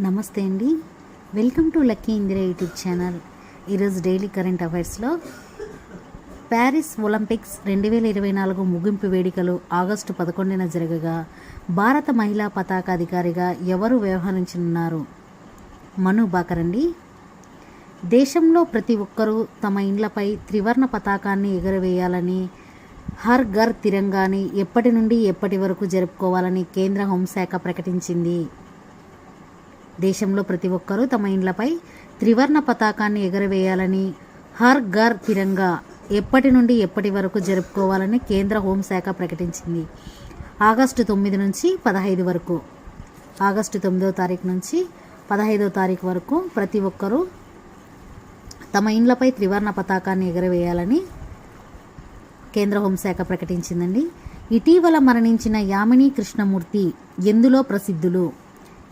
నమస్తే అండి. Welcome to lucky Indira YouTube channel ఈరోజు డైలీ కరెంట్ అఫైర్స్లో ప్యారిస్ ఒలింపిక్స్ రెండు వేల ఇరవై నాలుగు ముగింపు వేడుకలు ఆగస్టు పదకొండున జరగగా భారత మహిళా పతాకాధికారిగా ఎవరు వ్యవహరించనున్నారు? మను బాకర్ అండి. దేశంలో ప్రతి ఒక్కరూ తమ ఇండ్లపై త్రివర్ణ పతాకాన్ని ఎగురవేయాలని హర్ ఘర్ తిరంగాని ఎప్పటి నుండి ఎప్పటి వరకు జరుపుకోవాలని కేంద్ర హోంశాఖ ప్రకటించింది. దేశంలో ప్రతి ఒక్కరూ తమ ఇండ్లపై త్రివర్ణ పతాకాన్ని ఎగరవేయాలని హర్ ఘర్ తిరంగా ఎప్పటి నుండి ఎప్పటి వరకు జరుపుకోవాలని కేంద్ర హోంశాఖ ప్రకటించింది. ఆగస్టు తొమ్మిది నుంచి పదహైదు వరకు. ఆగస్టు తొమ్మిదో తారీఖు నుంచి పదహైదో తారీఖు వరకు ప్రతి ఒక్కరూ తమ ఇండ్లపై త్రివర్ణ పతాకాన్ని ఎగరవేయాలని కేంద్ర హోంశాఖ ప్రకటించిందండి. ఇటీవల మరణించిన యామిని కృష్ణమూర్తి ఎందులో ప్రసిద్ధులు?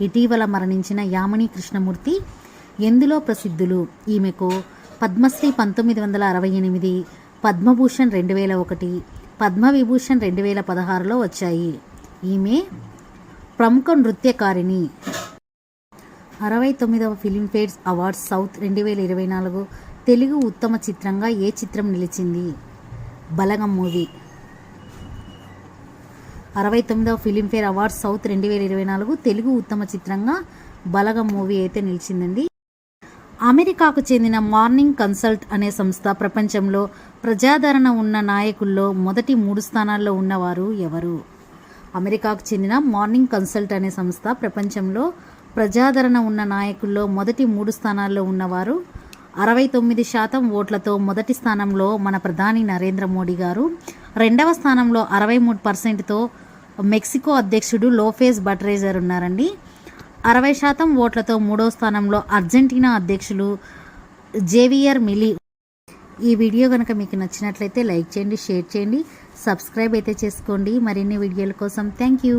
ఇటీవల మరణించిన యామిని కృష్ణమూర్తి ఎందులో ప్రసిద్ధులు? ఈమెకు పద్మశ్రీ పంతొమ్మిది వందల అరవై ఎనిమిది పద్మభూషణ్ రెండు వేల ఒకటి పద్మవిభూషణ్ రెండు వేల పదహారులో వచ్చాయి. ఈమె ప్రముఖ నృత్యకారిణి. అరవై తొమ్మిదవ ఫిలింఫేర్స్ అవార్డ్స్ సౌత్ రెండు వేల ఇరవై నాలుగు తెలుగు ఉత్తమ చిత్రంగా ఏ చిత్రం నిలిచింది? బలగం మూవీ. అరవై తొమ్మిదవ ఫిలింఫేర్ అవార్డ్స్ సౌత్ రెండు వేల ఇరవై నాలుగు తెలుగు ఉత్తమ చిత్రంగా బలగం మూవీ అయితే నిలిచిందండి. అమెరికాకు చెందిన మార్నింగ్ కన్సల్ట్ అనే సంస్థ ప్రపంచంలో ప్రజాదరణ ఉన్న నాయకుల్లో మొదటి మూడు స్థానాల్లో ఉన్నవారు ఎవరు? అమెరికాకు చెందిన మార్నింగ్ కన్సల్ట్ అనే సంస్థ ప్రపంచంలో ప్రజాదరణ ఉన్న నాయకుల్లో మొదటి మూడు స్థానాల్లో ఉన్నవారు అరవై తొమ్మిది శాతం ఓట్లతో మొదటి స్థానంలో మన ప్రధాని నరేంద్ర మోడీ గారు రెండవ స్థానంలో అరవై మూడు పర్సెంట్తో మెక్సికో అధ్యక్షుడు లోఫేజ్ బట్రేజర్ ఉన్నారండి. అరవై శాతం ఓట్లతో మూడో స్థానంలో అర్జెంటీనా అధ్యక్షులు జేవియర్ మిలి. ఈ వీడియో కనుక మీకు నచ్చినట్లయితే లైక్ చేయండి షేర్ చేయండి సబ్స్క్రైబ్ అయితే చేసుకోండి. మరిన్ని వీడియోల కోసం థ్యాంక్ యూ.